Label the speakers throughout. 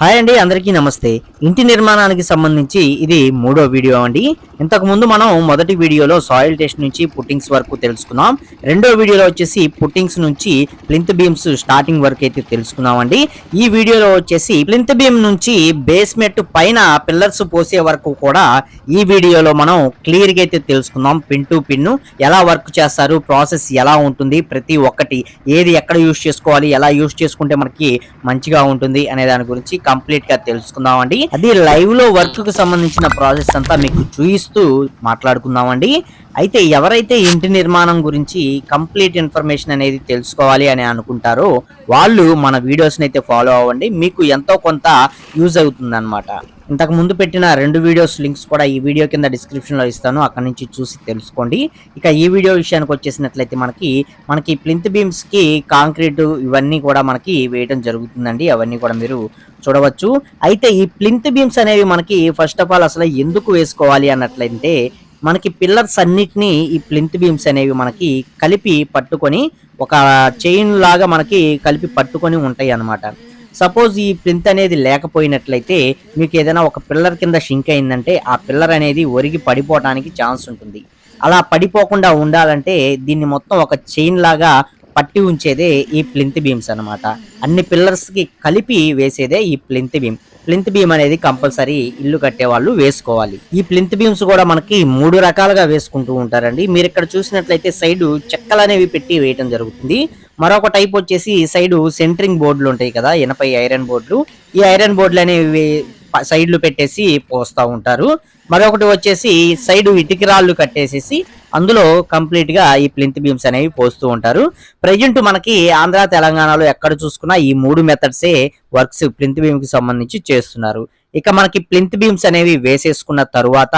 Speaker 1: Hi అండి అందరికీ నమస్తే. ఇంటి నిర్మాణానికి సంబంధించి ఇది మూడో వీడియో అండి. ఇంతకుముందు మనం మొదటి వీడియోలో సాయిల్ టెస్ట్ నుంచి పుట్టింగ్స్ వరకు తెలుసుకున్నాం. రెండో వీడియోలో వచ్చేసి పుట్టింగ్స్ నుంచి ప్లింత్ బీమ్స్ స్టార్టింగ్ వరకు అయితే తెలుసుకున్నాం అండి. ఈ వీడియోలో వచ్చేసి ప్లింత్ బీమ్ నుంచి బేస్మెంట్ పైన పిల్లర్స్ పోసే వరకు కూడా ఈ వీడియోలో మనం క్లియర్గా అయితే తెలుసుకుందాం పిన్ టు పిన్ ఎలా వర్క్ చేస్తారు ప్రాసెస్ ఎలా ఉంటుంది ప్రతి ఒక్కటి ఏది ఎక్కడ యూస్ చేసుకోవాలి ఎలా యూస్ చేసుకుంటే మనకి మంచిగా ఉంటుంది అనే దాని గురించి కంప్లీట్గా తెలుసుకుందామండి. అది లైవ్లో వర్క్కు సంబంధించిన ప్రాసెస్ అంతా మీకు చూయిస్తూ మాట్లాడుకుందామండి. అయితే ఎవరైతే ఇంటి నిర్మాణం గురించి కంప్లీట్ ఇన్ఫర్మేషన్ అనేది తెలుసుకోవాలి అని అనుకుంటారో వాళ్ళు మన వీడియోస్ని అయితే ఫాలో అవ్వండి. మీకు ఎంతో కొంత యూజ్ అవుతుంది ఇంతకు ముందు పెట్టిన రెండు వీడియోస్ లింక్స్ కూడా ఈ వీడియో కింద డిస్క్రిప్షన్లో ఇస్తాను. అక్కడ నుంచి చూసి తెలుసుకోండి. ఇక ఈ వీడియో విషయానికి వచ్చేసినట్లయితే మనకి మనకి ప్లింత్ బీమ్స్కి కాంక్రీట్ ఇవన్నీ కూడా మనకి వేయటం జరుగుతుందండి. అవన్నీ కూడా మీరు చూడవచ్చు. అయితే ఈ ప్లింత్ బీమ్స్ అనేవి మనకి ఫస్ట్ ఆఫ్ ఆల్ అసలు ఎందుకు వేసుకోవాలి అన్నట్లయితే మనకి పిల్లర్స్ అన్నిటినీ ఈ ప్లింత్ బీమ్స్ అనేవి మనకి కలిపి పట్టుకొని ఒక చైన్ లాగా మనకి కలిపి పట్టుకొని ఉంటాయి అన్నమాట సపోజ్ ఈ ప్లింత్ అనేది లేకపోయినట్లయితే మీకు ఏదైనా ఒక పిల్లర్ కింద షింక్ అయిందంటే ఆ పిల్లర్ అనేది ఒరిగి పడిపోవడానికి ఛాన్స్ ఉంటుంది. అలా పడిపోకుండా ఉండాలంటే దీన్ని మొత్తం ఒక చైన్ లాగా పట్టి ఉంచేదే ఈ ప్లింత్ బీమ్స్ అన్నమాట. అన్ని పిల్లర్స్కి కలిపి వేసేదే ఈ ప్లింత్ బీమ్. ప్లింత్ బీమ్ అనేది కంపల్సరీ ఇల్లు కట్టే వాళ్ళు వేసుకోవాలి. ఈ ప్లింత్ బీమ్స్ కూడా మనకి మూడు రకాలుగా వేసుకుంటూ ఉంటారండి. మీరు ఇక్కడ చూసినట్లయితే సైడ్ చెక్కలు అనేవి పెట్టి వేయటం జరుగుతుంది. మరొక టైప్ వచ్చేసి సైడ్ సెంటరింగ్ బోర్డులు ఉంటాయి కదా ఎనపై ఐరన్ బోర్డులు ఈ ఐరన్ బోర్డులు అనేవి సైడ్లు పెట్టేసి పోస్తూ ఉంటారు. మరొకటి వచ్చేసి సైడ్ ఇటుకిరాళ్ళు కట్టేసేసి అందులో కంప్లీట్గా ఈ ప్లింత్ బీమ్స్ అనేవి పోస్తూ ఉంటారు. ప్రజెంట్ మనకి ఆంధ్ర తెలంగాణలో ఎక్కడ చూసుకున్నా ఈ మూడు మెథడ్సే వర్క్స్ ప్లింత్ బీమ్కి సంబంధించి చేస్తున్నారు. ఇక మనకి ప్లింత్ బీమ్స్ అనేవి వేసేసుకున్న తరువాత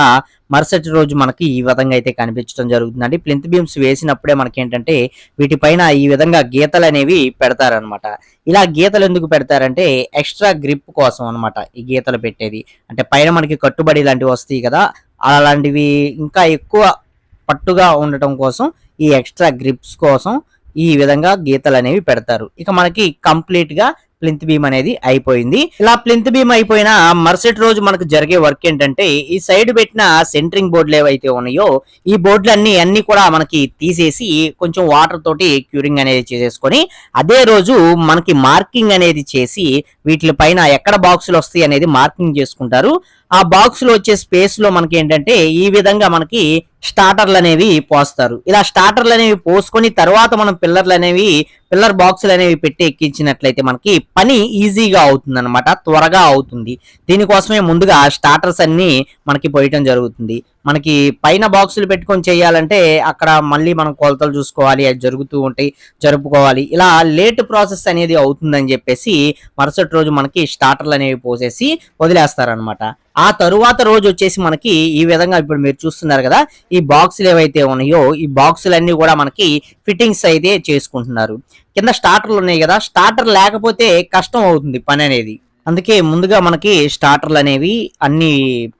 Speaker 1: మరుసటి రోజు మనకి ఈ విధంగా అయితే కనిపించడం జరుగుతుందండి. ప్లింత్ బీమ్స్ వేసినప్పుడే మనకి ఏంటంటే వీటిపైన ఈ విధంగా గీతలు అనేవి పెడతారనమాట ఇలా గీతలు ఎందుకు పెడతారంటే ఎక్స్ట్రా గ్రిప్ కోసం అన్నమాట ఈ గీతలు పెట్టేది. అంటే పైన మనకి కట్టుబడి లాంటివి వస్తాయి కదా అలాంటివి ఇంకా ఎక్కువ పట్టుగా ఉండటం కోసం ఈ ఎక్స్ట్రా గ్రిప్స్ కోసం ఈ విధంగా గీతలు అనేవి పెడతారు. ఇక మనకి కంప్లీట్గా ప్లింత్ బీమ్ అనేది అయిపోయింది. ఇలా ప్లింత్ బీమ్ అయిపోయిన మరుసటి రోజు మనకు జరిగే వర్క్ ఏంటంటే ఈ సైడ్ పెట్టిన సెంటరింగ్ బోర్డులు ఏవైతే ఉన్నాయో ఈ బోర్డులు అన్ని అన్ని కూడా మనకి తీసేసి కొంచెం వాటర్ తోటి క్యూరింగ్ అనేది చేసేసుకొని అదే రోజు మనకి మార్కింగ్ అనేది చేసి వీటి పైన ఎక్కడ బాక్సులు వస్తాయి అనేది మార్కింగ్ చేసుకుంటారు. ఆ బాక్స్లో వచ్చే స్పేస్లో మనకి ఏంటంటే ఈ విధంగా మనకి స్టార్టర్లు అనేవి పోస్తారు. ఇలా స్టార్టర్లు అనేవి పోసుకొని తర్వాత మనం పిల్లర్లు అనేవి పిల్లర్ బాక్సులు అనేవి పెట్టి ఎక్కించినట్లయితే మనకి పని ఈజీగా అవుతుంది అనమాట త్వరగా అవుతుంది. దీనికోసమే ముందుగా స్టార్టర్స్ అన్ని మనకి పోయటం జరుగుతుంది. మనకి పైన బాక్సులు పెట్టుకొని చేయాలంటే అక్కడ మళ్ళీ మనం కొలతలు చూసుకోవాలి అది జరుగుతూ ఉంటాయి జరుపుకోవాలి. ఇలా లేట్ ప్రాసెస్ అనేది అవుతుందని చెప్పేసి మరుసటి రోజు మనకి స్టార్టర్లు అనేవి పోసేసి వదిలేస్తారనమాట ఆ తరువాత రోజు వచ్చేసి మనకి ఈ విధంగా ఇప్పుడు మీరు చూస్తున్నారు కదా ఈ బాక్సులు ఏవైతే ఉన్నాయో ఈ బాక్సులన్నీ కూడా మనకి ఫిట్టింగ్స్ అయితే చేసుకుంటున్నారు. కింద స్టార్టర్లు ఉన్నాయి కదా స్టార్టర్ లేకపోతే కష్టం అవుతుంది పని అనేది. అందుకే ముందుగా మనకి స్టార్టర్లు అనేవి అన్ని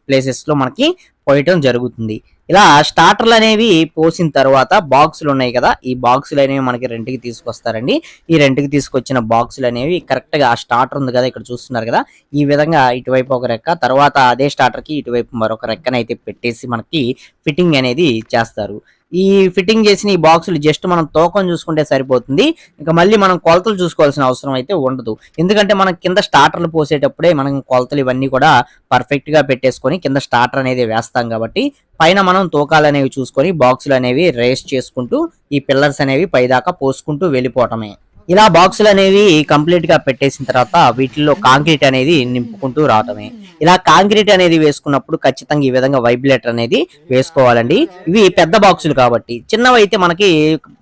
Speaker 1: ప్లేసెస్లో మనకి పోయటం జరుగుతుంది. ఇలా స్టార్టర్లు అనేవి పోసిన తర్వాత బాక్సులు ఉన్నాయి కదా ఈ బాక్సులు అనేవి మనకి రెంట్కి తీసుకొస్తారండి. ఈ రెంట్కి తీసుకొచ్చిన బాక్సులు అనేవి కరెక్ట్గా ఆ స్టార్టర్ ఉంది కదా ఇక్కడ చూస్తున్నారు కదా ఈ విధంగా ఇటువైపు ఒక రెక్క తర్వాత అదే స్టార్టర్కి ఇటువైపు మరొక రెక్కనైతే పెట్టేసి మనకి ఫిట్టింగ్ అనేది చేస్తారు. ఈ ఫిట్టింగ్ చేసిన ఈ బాక్సులు జస్ట్ మనం తూకం చూసుకుంటే సరిపోతుంది. ఇంకా మళ్ళీ మనం కొలతలు చూసుకోవాల్సిన అవసరం అయితే ఉండదు. ఎందుకంటే మనం కింద స్టార్టర్లు పోసేటప్పుడే మనం కొలతలు ఇవన్నీ కూడా పర్ఫెక్ట్గా పెట్టేసుకొని కింద స్టార్టర్ అనేది వేస్తాం కాబట్టి పైన మనం తూకాలు అనేవి చూసుకొని బాక్సులు అనేవి రేస్ చేసుకుంటూ ఈ పిల్లర్స్ అనేవి పైదాకా పోసుకుంటూ వెళ్ళిపోవటమే. ఇలా బాక్సులు అనేవి కంప్లీట్గా పెట్టేసిన తర్వాత వీటిల్లో కాంక్రీట్ అనేది నింపుకుంటూ రావటమే. ఇలా కాంక్రీట్ అనేది వేసుకున్నప్పుడు ఖచ్చితంగా ఈ విధంగా వైబ్లేటర్ అనేది వేసుకోవాలండి. ఇవి పెద్ద బాక్సులు కాబట్టి. చిన్నవి అయితే మనకి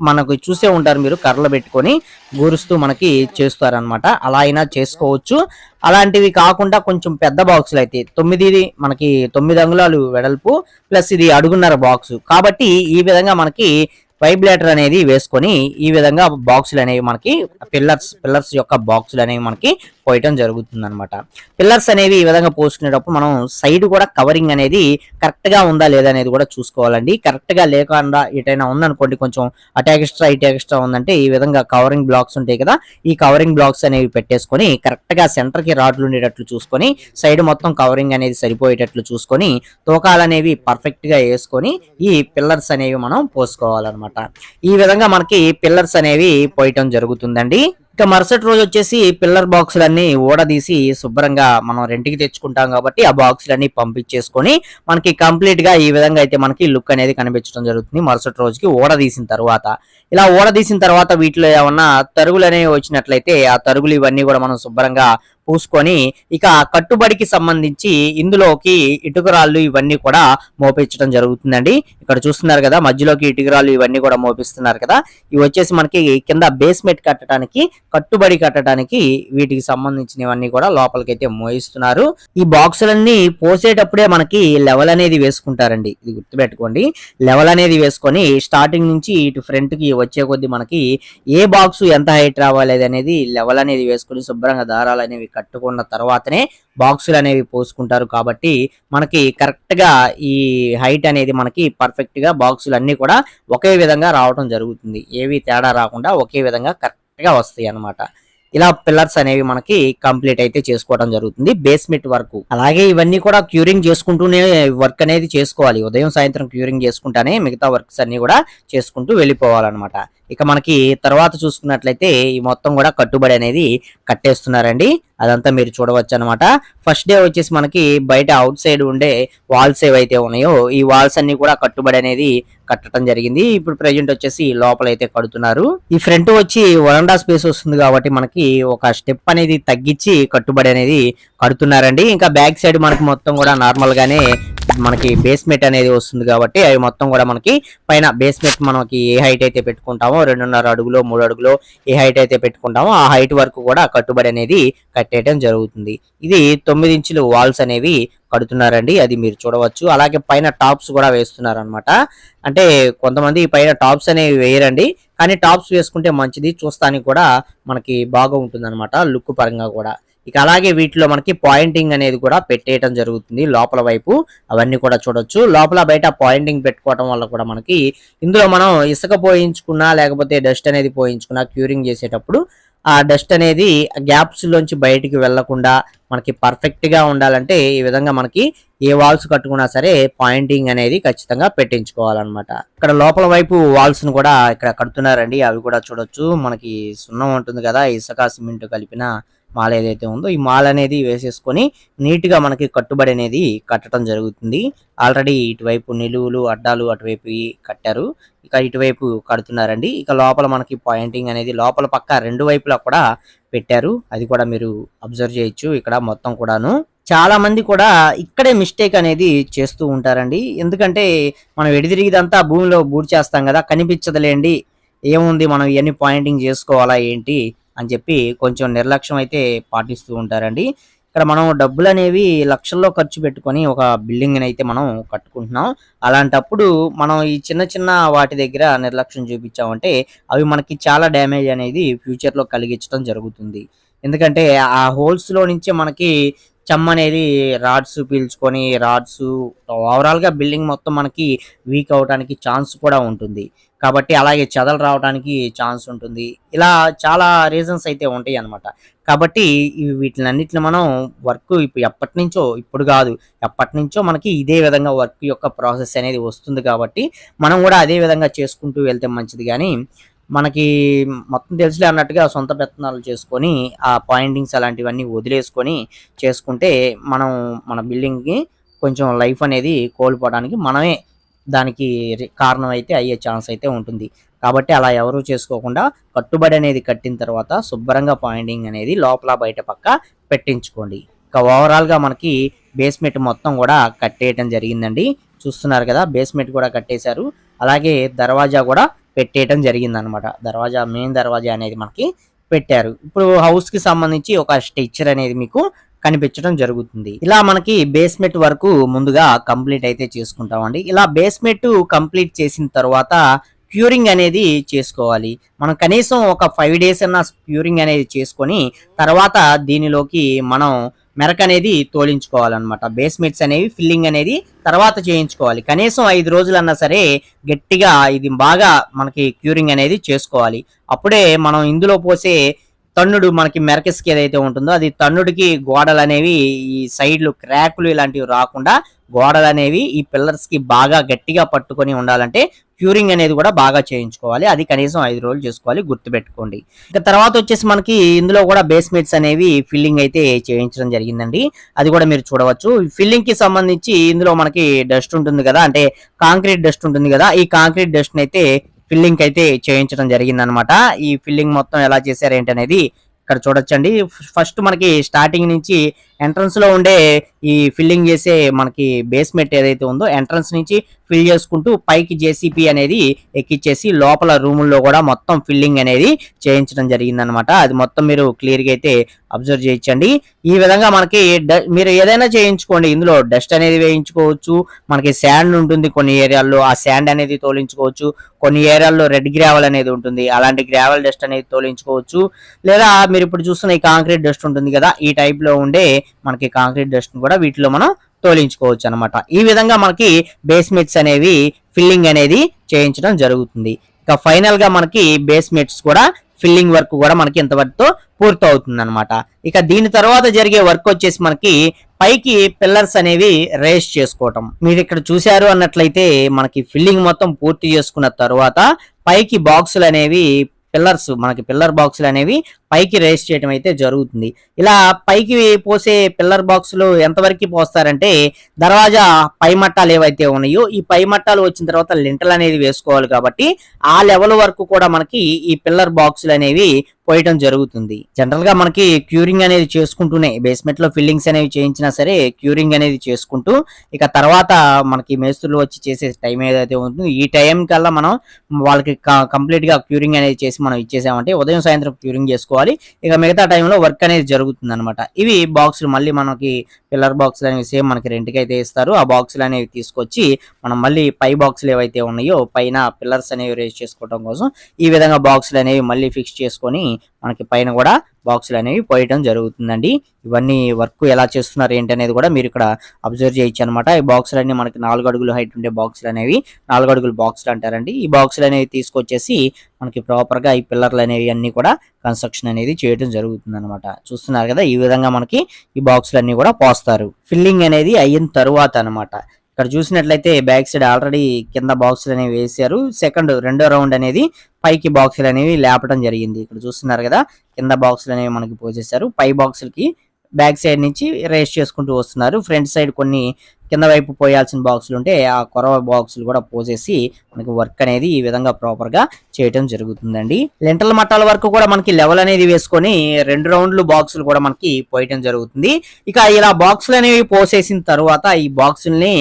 Speaker 1: మనకు చూసే ఉంటారు మీరు కర్రలు పెట్టుకొని గూరుస్తూ మనకి చేస్తారనమాట అలా అయినా చేసుకోవచ్చు. అలాంటివి కాకుండా కొంచెం పెద్ద బాక్సులు అయితే తొమ్మిది మనకి తొమ్మిది అంగుళాలు వెడల్పు ప్లస్ ఇది అడుగున్నర బాక్స్. కాబట్టి ఈ విధంగా మనకి వైబ్రేటర్ అనేది వేసుకొని ఈ విధంగా బాక్సులు అనేవి మనకి పిల్లర్స్ పిల్లర్స్ యొక్క బాక్సులు అనేవి మనకి పోయటం జరుగుతుంది అనమాట పిల్లర్స్ అనేవి ఈ విధంగా పోసుకునేటప్పుడు మనం సైడ్ కూడా కవరింగ్ అనేది కరెక్ట్గా ఉందా లేదా అనేది కూడా చూసుకోవాలండి. కరెక్ట్గా లేకుండా ఎటైనా ఉందనుకోండి కొంచెం అటు ఎక్స్ట్రా ఇటు ఎక్స్ట్రా ఉందంటే ఈ విధంగా కవరింగ్ బ్లాక్స్ ఉంటాయి కదా ఈ కవరింగ్ బ్లాక్స్ అనేవి పెట్టేసుకొని కరెక్ట్గా సెంటర్కి రాడ్లు ఉండేటట్లు చూసుకొని సైడ్ మొత్తం కవరింగ్ అనేది సరిపోయేటట్లు చూసుకొని తోకాలు అనేవి పర్ఫెక్ట్గా వేసుకొని ఈ పిల్లర్స్ అనేవి మనం పోసుకోవాలన్నమాట. ఈ విధంగా మనకి పిల్లర్స్ అనేవి పోయటం జరుగుతుందండి. ఇక మరుసటి రోజు వచ్చేసి పిల్లర్ బాక్సులన్నీ ఊడదీసి శుభ్రంగా మనం రెంట్కి తెచ్చుకుంటాం కాబట్టి ఆ బాక్సులన్నీ పంపించేసుకొని మనకి కంప్లీట్గా ఈ విధంగా అయితే మనకి లుక్ అనేది కనిపించడం జరుగుతుంది. మరుసటి రోజుకి ఊడదీసిన తర్వాత. ఇలా ఊడదీసిన తర్వాత వీటిలో ఏమన్నా తరుగులు అనేవి వచ్చినట్లయితే ఆ తరుగులు ఇవన్నీ కూడా మనం శుభ్రంగా పూసుకొని ఇక కట్టుబడికి సంబంధించి ఇందులోకి ఇటుకరాళ్ళు ఇవన్నీ కూడా మోపించడం జరుగుతుందండి. ఇక్కడ చూస్తున్నారు కదా మధ్యలోకి ఇటుకరాళ్ళు ఇవన్నీ కూడా మోపిస్తున్నారు కదా. ఇవి వచ్చేసి మనకి కింద బేస్మెంట్ కట్టడానికి కట్టుబడి కట్టడానికి వీటికి సంబంధించినవన్నీ కూడా లోపలికి అయితే మోయిస్తున్నారు. ఈ బాక్సులన్నీ పోసేటప్పుడే మనకి లెవెల్ అనేది వేసుకుంటారండి. ఇది గుర్తుపెట్టుకోండి. లెవెల్ అనేది వేసుకొని స్టార్టింగ్ నుంచి ఇటు ఫ్రంట్కి వచ్చే కొద్ది మనకి ఏ బాక్స్ ఎంత హైట్ రావాలి అనేది లెవెల్ అనేది వేసుకొని శుభ్రంగా దారాలు అనేవి కట్టుకున్న తర్వాతనే బాక్సులు అనేవి పోసుకుంటారు. కాబట్టి మనకి కరెక్ట్గా ఈ హైట్ అనేది మనకి పర్ఫెక్ట్గా బాక్సులు అన్నీ కూడా ఒకే విధంగా రావడం జరుగుతుంది. ఏవి తేడా రాకుండా ఒకే విధంగా కరెక్ట్గా వస్తాయి అన్నమాట. ఇలా పిల్లర్స్ అనేవి మనకి కంప్లీట్ అయితే చేసుకోవడం జరుగుతుంది. బేస్మెంట్ వర్క్ అలాగే ఇవన్నీ కూడా క్యూరింగ్ చేసుకుంటూనే వర్క్ అనేది చేసుకోవాలి. ఉదయం సాయంత్రం క్యూరింగ్ చేసుకుంటానే మిగతా వర్క్స్ అన్ని కూడా చేసుకుంటూ వెళ్ళిపోవాలన్నమాట. ఇక మనకి తర్వాత చూసుకున్నట్లయితే ఈ మొత్తం కూడా కట్టుబడి అనేది కట్టేస్తున్నారండి. అదంతా మీరు చూడవచ్చు అనమాట ఫస్ట్ డే వచ్చేసి మనకి బయట అవుట్ సైడ్ ఉండే వాల్స్ ఏవైతే ఉన్నాయో ఈ వాల్స్ అన్ని కూడా కట్టుబడి అనేది కట్టడం జరిగింది. ఇప్పుడు ప్రెజెంట్ వచ్చేసి లోపల అయితే కడుతున్నారు. ఈ ఫ్రంట్ వచ్చి వరండా స్పేస్ వస్తుంది కాబట్టి మనకి ఒక స్టెప్ అనేది తగ్గించి కట్టుబడి అనేది కడుతున్నారండి. ఇంకా బ్యాక్ సైడ్ మనకి మొత్తం కూడా నార్మల్ గానే మనకి బేస్మెంట్ అనేది వస్తుంది కాబట్టి అవి మొత్తం కూడా మనకి పైన బేస్మెంట్ మనకి ఏ హైట్ అయితే పెట్టుకుంటామో రెండున్నర అడుగులో మూడు అడుగులో ఏ హైట్ అయితే పెట్టుకుంటామో ఆ హైట్ వరకు కూడా కట్టుబడి అనేది కట్టేయడం జరుగుతుంది. ఇది తొమ్మిది ఇంచులు వాల్స్ అనేవి కడుతున్నారండి అది మీరు చూడవచ్చు. అలాగే పైన టాప్స్ కూడా వేస్తున్నారు అనమాట అంటే కొంతమంది పైన టాప్స్ అనేవి వేయరండి కానీ టాప్స్ వేసుకుంటే మంచిది చూస్తానికి కూడా మనకి బాగా ఉంటుంది లుక్ పరంగా కూడా. ఇక అలాగే వీటిలో మనకి పాయింటింగ్ అనేది కూడా పెట్టేయటం జరుగుతుంది లోపల వైపు. అవన్నీ కూడా చూడొచ్చు. లోపల బయట పాయింటింగ్ పెట్టుకోవటం వల్ల కూడా మనకి ఇందులో మనం ఇసుక పోయించుకున్నా లేకపోతే డస్ట్ అనేది పోయించుకున్నా క్యూరింగ్ చేసేటప్పుడు ఆ డస్ట్ అనేది గ్యాప్స్ లోంచి బయటికి వెళ్ళకుండా మనకి పర్ఫెక్ట్గా ఉండాలంటే ఈ విధంగా మనకి ఏ వాల్స్ కట్టుకున్నా సరే పాయింటింగ్ అనేది ఖచ్చితంగా పెట్టించుకోవాలన్నమాట. ఇక్కడ లోపల వైపు వాల్స్ను కూడా ఇక్కడ కడుతున్నారండి. అవి కూడా చూడొచ్చు. మనకి సున్నం ఉంటుంది కదా ఇసుక సిమెంట్ కలిపిన మాల ఏదైతే ఉందో ఈ మాల అనేది వేసేసుకొని నీట్గా మనకి కట్టుబడి అనేది కట్టడం జరుగుతుంది. ఆల్రెడీ ఇటువైపు నిలువులు అడ్డాలు అటువైపు కట్టారు. ఇక ఇటువైపు కడుతున్నారండి. ఇక లోపల మనకి పాయింటింగ్ అనేది లోపల పక్క రెండు వైపులా కూడా పెట్టారు. అది కూడా మీరు అబ్జర్వ్ చేయొచ్చు ఇక్కడ మొత్తం కూడాను. చాలా మంది కూడా ఇక్కడే మిస్టేక్ అనేది చేస్తూ ఉంటారండి. ఎందుకంటే మనం ఎడిదిరిగిదంతా భూమిలో బూడి చేస్తాం కదా కనిపించదులేండి. ఏముంది మనం ఇవన్నీ పాయింటింగ్ చేసుకోవాలా ఏంటి? అని చెప్పి కొంచెం నిర్లక్ష్యం అయితే పాటిస్తూ ఉంటారండి. ఇక్కడ మనం డబ్బులు అనేవి లక్షల్లో ఖర్చు పెట్టుకొని ఒక బిల్డింగ్ అయితే మనం కట్టుకుంటున్నాం. అలాంటప్పుడు మనం ఈ చిన్న చిన్న వాటి దగ్గర నిర్లక్ష్యం చూపించామంటే అవి మనకి చాలా డ్యామేజ్ అనేది ఫ్యూచర్లో కలిగించడం జరుగుతుంది. ఎందుకంటే ఆ హోల్స్లో నుంచి మనకి చమ్ అనేది రాడ్స్ పీల్చుకొని రాడ్స్ ఓవరాల్గా బిల్డింగ్ మొత్తం మనకి వీక్ అవడానికి ఛాన్స్ కూడా ఉంటుంది. కాబట్టి అలాగే చెదలు రావడానికి ఛాన్స్ ఉంటుంది. ఇలా చాలా రీజన్స్ అయితే ఉంటాయి అన్నమాట. కాబట్టి ఇవి వీటినన్నిటిని మనం వర్క్ ఇప్పుడు ఎప్పటి నుంచో ఇప్పుడు కాదు ఎప్పటి నుంచో మనకి ఇదే విధంగా వర్క్ యొక్క ప్రాసెస్ అనేది వస్తుంది కాబట్టి మనం కూడా అదే విధంగా చేసుకుంటూ వెళ్తే మంచిది. కానీ మనకి మొత్తం తెలిసిలే అన్నట్టుగా సొంత ప్రయత్నాలు చేసుకొని ఆ పాయింటింగ్స్ అలాంటివన్నీ వదిలేసుకొని చేసుకుంటే మనం మన బిల్డింగ్కి కొంచెం లైఫ్ అనేది కోల్పోవడానికి మనమే దానికి కారణం అయితే అయ్యే ఛాన్స్ అయితే ఉంటుంది. కాబట్టి అలా ఎవరూ చేసుకోకుండా కట్టుబడి అనేది కట్టిన తర్వాత శుభ్రంగా పాయింటింగ్ అనేది లోపల బయట పక్క పెట్టించుకోండి. ఇక ఓవరాల్గా మనకి బేస్మెంట్ మొత్తం కూడా కట్టేయటం జరిగిందండి. చూస్తున్నారు కదా బేస్మెంట్ కూడా కట్టేశారు. అలాగే దర్వాజా కూడా పెట్టేయటం జరిగింది అనమాట దర్వాజా మెయిన్ దర్వాజా అనేది మనకి పెట్టారు. ఇప్పుడు హౌస్కి సంబంధించి ఒక స్ట్రక్చర్ అనేది మీకు కనిపించడం జరుగుతుంది. ఇలా మనకి బేస్మెంట్ వరకు ముందుగా కంప్లీట్ అయితే చేసుకుంటామండి. ఇలా బేస్మెంట్ కంప్లీట్ చేసిన తర్వాత క్యూరింగ్ అనేది చేసుకోవాలి. మనం కనీసం ఒక ఫైవ్ డేస్ అన్న క్యూరింగ్ అనేది చేసుకొని తర్వాత దీనిలోకి మనం మెరక అనేది తోలించుకోవాలన్నమాట. బేస్మెంట్స్ అనేవి ఫిల్లింగ్ అనేది తర్వాత చేయించుకోవాలి. కనీసం ఐదు రోజులన్నా సరే గట్టిగా ఇది బాగా మనకి క్యూరింగ్ అనేది చేసుకోవాలి. అప్పుడే మనం ఇందులో పోసే తన్నుడు మనకి మెరకెస్కి ఏదైతే ఉంటుందో అది తన్నుడికి గోడలు అనేవి ఈ సైడ్లు క్రాకులు ఇలాంటివి రాకుండా గోడలు అనేవి ఈ పిల్లర్స్కి బాగా గట్టిగా పట్టుకొని ఉండాలంటే క్యూరింగ్ అనేది కూడా బాగా చేయించుకోవాలి. అది కనీసం ఐదు రోజులు చేసుకోవాలి. గుర్తుపెట్టుకోండి. ఇక తర్వాత వచ్చేసి మనకి ఇందులో కూడా బేస్మెంట్స్ అనేవి ఫిల్లింగ్ అయితే చేయించడం జరిగిందండి. అది కూడా మీరు చూడవచ్చు. ఫిల్లింగ్కి సంబంధించి ఇందులో మనకి డస్ట్ ఉంటుంది కదా అంటే కాంక్రీట్ డస్ట్ ఉంటుంది కదా ఈ కాంక్రీట్ డస్ట్ అయితే ఫిల్లింగ్ అయితే చేయించడం జరిగింది అనమాట ఈ ఫిల్లింగ్ మొత్తం ఎలా చేశారు ఏంటి అనేది ఇక్కడ చూడొచ్చండి. ఫస్ట్ మనకి స్టార్టింగ్ నుంచి ఎంట్రన్స్లో ఉండే ఈ ఫిల్లింగ్ చేసే మనకి బేస్మెంట్ ఏదైతే ఉందో ఎంట్రన్స్ నుంచి ఫిల్ చేసుకుంటూ పైకి జేసీపీ అనేది ఎక్కిచ్చేసి లోపల రూముల్లో కూడా మొత్తం ఫిల్లింగ్ అనేది చేయించడం జరిగింది అనమాట అది మొత్తం మీరు క్లియర్గా అయితే అబ్జర్వ్ చేయించండి ఈ విధంగా మనకి మీరు ఏదైనా చేయించుకోండి. ఇందులో డస్ట్ అనేది వేయించుకోవచ్చు. మనకి శాండ్ ఉంటుంది కొన్ని ఏరియాల్లో ఆ శాండ్ అనేది తోలించుకోవచ్చు. కొన్ని ఏరియాల్లో రెడ్ గ్రావెల్ అనేది ఉంటుంది. అలాంటి గ్రావెల్ డస్ట్ అనేది తోలించుకోవచ్చు. లేదా మీరు ఇప్పుడు చూస్తున్న ఈ కాంక్రీట్ డస్ట్ ఉంటుంది కదా ఈ టైప్లో ఉండే మనకి కాంక్రీట్ డస్ట్ కూడా వీటిలో మనం తోలించుకోవచ్చు అనమాట ఈ విధంగా మనకి బేస్మెంట్స్ అనేవి ఫిల్లింగ్ అనేది చేయించడం జరుగుతుంది. ఇక ఫైనల్గా మనకి బేస్మెంట్స్ కూడా ఫిల్లింగ్ వర్క్ కూడా మనకి ఇంతవరకుతో పూర్తి అవుతుంది అనమాట ఇక దీని తర్వాత జరిగే వర్క్ వచ్చేసి మనకి పైకి పిల్లర్స్ అనేవి రేస్ చేసుకోవటం. మీరు ఇక్కడ చూశారు అన్నట్లయితే మనకి ఫిల్లింగ్ మొత్తం పూర్తి చేసుకున్న తర్వాత పైకి బాక్సులు అనేవి పిల్లర్స్ మనకి పిల్లర్ బాక్సులు అనేవి పైకి రేస్ చేయడం అయితే జరుగుతుంది. ఇలా పైకి పోసే పిల్లర్ బాక్సులు ఎంతవరకు పోస్తారంటే దర్వాజా పై మట్టాలు ఏవైతే ఉన్నాయో ఈ పై మట్టాలు వచ్చిన తర్వాత లింటలు అనేది వేసుకోవాలి కాబట్టి ఆ లెవెల్ వరకు కూడా మనకి ఈ పిల్లర్ బాక్సులు అనేవి పోయటం జరుగుతుంది. జనరల్గా మనకి క్యూరింగ్ అనేది చేసుకుంటూనే బేస్మెంట్లో ఫిల్లింగ్స్ అనేవి చేయించినా సరే క్యూరింగ్ అనేది చేసుకుంటూ ఇక తర్వాత మనకి మేస్త్రులు వచ్చి చేసే టైం ఏదైతే ఉంటుందో ఈ టైం కల్లా మనం వాళ్ళకి కంప్లీట్గా క్యూరింగ్ అనేది చేసి మనం ఇచ్చేసామంటే ఉదయం సాయంత్రం క్యూరింగ్ చేసుకోవాలి. ఇక మిగతా టైంలో వర్క్ అనేది జరుగుతుంది అనమాట ఇవి బాక్సులు మళ్ళీ మనకి పిల్లర్ బాక్సులు అనేవి సేమ్ మనకి రెంట్కి అయితే ఇస్తారు. ఆ బాక్సులు అనేవి తీసుకొచ్చి మనం మళ్ళీ పై బాక్సులు ఏవైతే ఉన్నాయో పైన పిల్లర్స్ అనేవి రేస్ చేసుకోవడం కోసం ఈ విధంగా బాక్సులు అనేవి మళ్ళీ ఫిక్స్ చేసుకొని మనకి పైన కూడా బాక్సులు అనేవి పోయటం జరుగుతుందండి. ఇవన్నీ వర్క్ ఎలా చేస్తున్నారు ఏంటి అనేది కూడా మీరు ఇక్కడ అబ్జర్వ్ చేయొచ్చు అనమాట ఈ బాక్సులు అన్ని మనకి నాలుగు అడుగులు హైట్ ఉండే బాక్సులు అనేవి నాలుగు అడుగులు బాక్సులు అంటారండి. ఈ బాక్సులు అనేవి తీసుకొచ్చేసి మనకి ప్రాపర్గా ఈ పిల్లర్లు అనేవి అన్ని కూడా కన్స్ట్రక్షన్ అనేది చేయడం జరుగుతుంది అనమాట చూస్తున్నారు కదా ఈ విధంగా మనకి ఈ బాక్సులు అన్ని కూడా పోస్తారు. ఫిల్లింగ్ అనేది అయిన తరువాత అన్నమాట. ఇక్కడ చూసినట్లయితే బ్యాక్ సైడ్ ఆల్రెడీ కింద బాక్సులు అనేవి వేసారు సెకండ్ రెండో రౌండ్ అనేది పైకి బాక్సులు అనేవి లేపడం జరిగింది. ఇక్కడ చూస్తున్నారు కదా కింద బాక్సులు అనేవి మనకి పోసేసారు పై బాక్సులకి బ్యాక్ సైడ్ నుంచి రేస్ చేసుకుంటూ వస్తున్నారు. ఫ్రంట్ సైడ్ కొన్ని కింద వైపు పోయాల్సిన బాక్సులు ఉంటే ఆ కొరవ బాక్సులు కూడా పోసేసి మనకి వర్క్ అనేది ఈ విధంగా ప్రాపర్గా చేయటం జరుగుతుందండి. లెంటల మట్టాల వరకు కూడా మనకి లెవెల్ అనేది వేసుకొని రెండు రౌండ్లు బాక్సులు కూడా మనకి పోయటం జరుగుతుంది. ఇక ఇలా బాక్సులు అనేవి పోసేసిన తర్వాత ఈ బాక్సుల్ని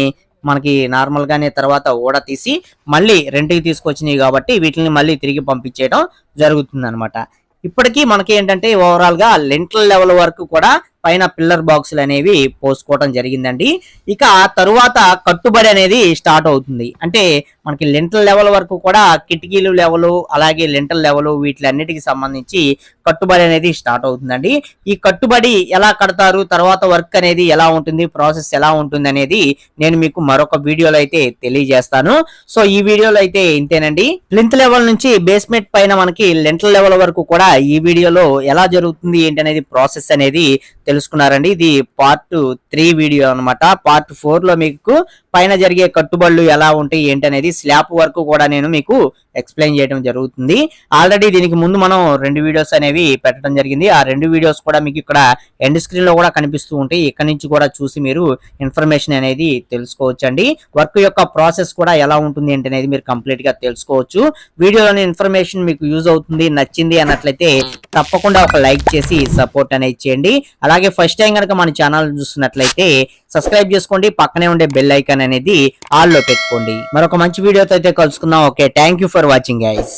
Speaker 1: మనకి నార్మల్ గానే తర్వాత ఊడ తీసి మళ్ళీ రెంట్కి తీసుకొచ్చినాయి కాబట్టి వీటిని మళ్ళీ తిరిగి పంపించేయడం జరుగుతుంది అనమాట ఇప్పటికీ మనకి ఏంటంటే ఓవరాల్గా లెంటల్ లెవెల్ వరకు కూడా పైన పిల్లర్ బాక్సులు అనేవి పోసుకోవడం జరిగిందండి. ఇక తరువాత కట్టుబడి అనేది స్టార్ట్ అవుతుంది. అంటే మనకి లెంటల్ లెవెల్ వరకు కూడా కిటికీలు లెవెల్ అలాగే లెంటల్ లెవెల్ వీటిలన్నిటికి సంబంధించి కట్టుబడి అనేది స్టార్ట్ అవుతుందండి. ఈ కట్టుబడి ఎలా కడతారు తర్వాత వర్క్ అనేది ఎలా ఉంటుంది ప్రాసెస్ ఎలా ఉంటుంది అనేది నేను మీకు మరొక వీడియోలో అయితే తెలియజేస్తాను. సో ఈ వీడియోలో అయితే ఇంతేనండి. లింత్ లెవెల్ నుంచి బేస్మెంట్ పైన మనకి లెంటల్ లెవెల్ వరకు కూడా ఈ వీడియోలో ఎలా జరుగుతుంది ఏంటి అనేది ప్రాసెస్ అనేది తెలుసుకున్నారండి. ఇది పార్ట్ త్రీ వీడియో అన్నమాట. పార్ట్ ఫోర్లో మీకు పైన జరిగే కట్టుబడులు ఎలా ఉంటాయి ఏంటి అనేది స్లాబ్ వరకు కూడా నేను మీకు ఎక్స్ప్లెయిన్ చేయడం జరుగుతుంది. ఆల్రెడీ దీనికి ముందు మనం రెండు వీడియోస్ అనేవి పెట్టడం జరిగింది. ఆ రెండు వీడియోస్ కూడా మీకు ఇక్కడ ఎండ్ స్క్రీన్లో కూడా కనిపిస్తూ ఉంటాయి. ఇక్కడ నుంచి కూడా చూసి మీరు ఇన్ఫర్మేషన్ అనేది తెలుసుకోవచ్చు అండి వర్క్ యొక్క ప్రాసెస్ కూడా ఎలా ఉంటుంది ఏంటి అనేది మీరు కంప్లీట్గా తెలుసుకోవచ్చు. వీడియోలోని ఇన్ఫర్మేషన్ మీకు యూజ్ అవుతుంది నచ్చింది అన్నట్లయితే తప్పకుండా ఒక లైక్ చేసి సపోర్ట్ అనేది చేయండి. అలాగే ఫస్ట్ టైం కనుక మన ఛానల్ చూస్తున్నట్లయితే సబ్స్క్రైబ్ చేసుకోండి. పక్కనే ఉండే బెల్ ఐకాన్ అనేది ఆల్లో పెట్టుకోండి. మరొక మంచి వీడియోతో అయితే కలుసుకుందాం. Okay thank you for watching guys